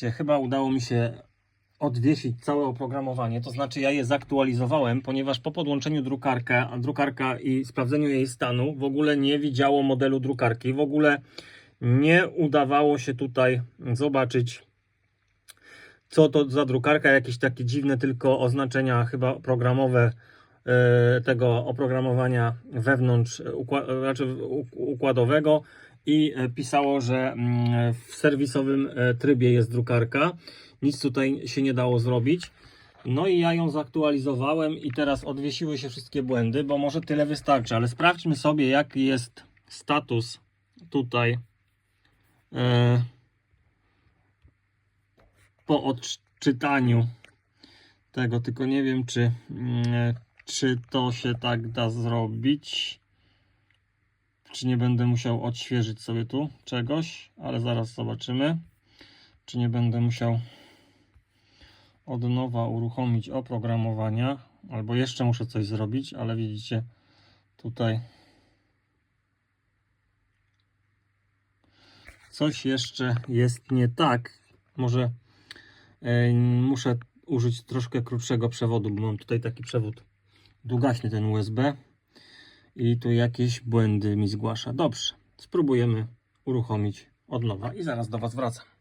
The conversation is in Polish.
Chyba udało mi się odwiesić całe oprogramowanie, to znaczy ja je zaktualizowałem, ponieważ po podłączeniu drukarka, drukarka i sprawdzeniu jej stanu w ogóle nie widziało modelu drukarki, w ogóle nie udawało się tutaj zobaczyć co to za drukarka, jakieś takie dziwne tylko oznaczenia chyba programowe e, tego oprogramowania wewnątrz e, ukła- znaczy układowego i e, pisało, że mm, w serwisowym e, trybie jest drukarka. Nic tutaj się nie dało zrobić. No i ja ją zaktualizowałem i teraz odwiesiły się wszystkie błędy, bo może tyle wystarczy, ale sprawdźmy sobie jaki jest status tutaj e, po odczytaniu tego, tylko nie wiem czy, mm, czy to się tak da zrobić. Czy nie będę musiał odświeżyć sobie tu czegoś, ale zaraz zobaczymy. Czy nie będę musiał od nowa uruchomić oprogramowania, albo jeszcze muszę coś zrobić, ale widzicie tutaj coś jeszcze jest nie tak. Może e, muszę użyć troszkę krótszego przewodu, bo mam tutaj taki przewód długaśny ten USB i tu jakieś błędy mi zgłasza. Dobrze, spróbujemy uruchomić od nowa i zaraz do Was wracam.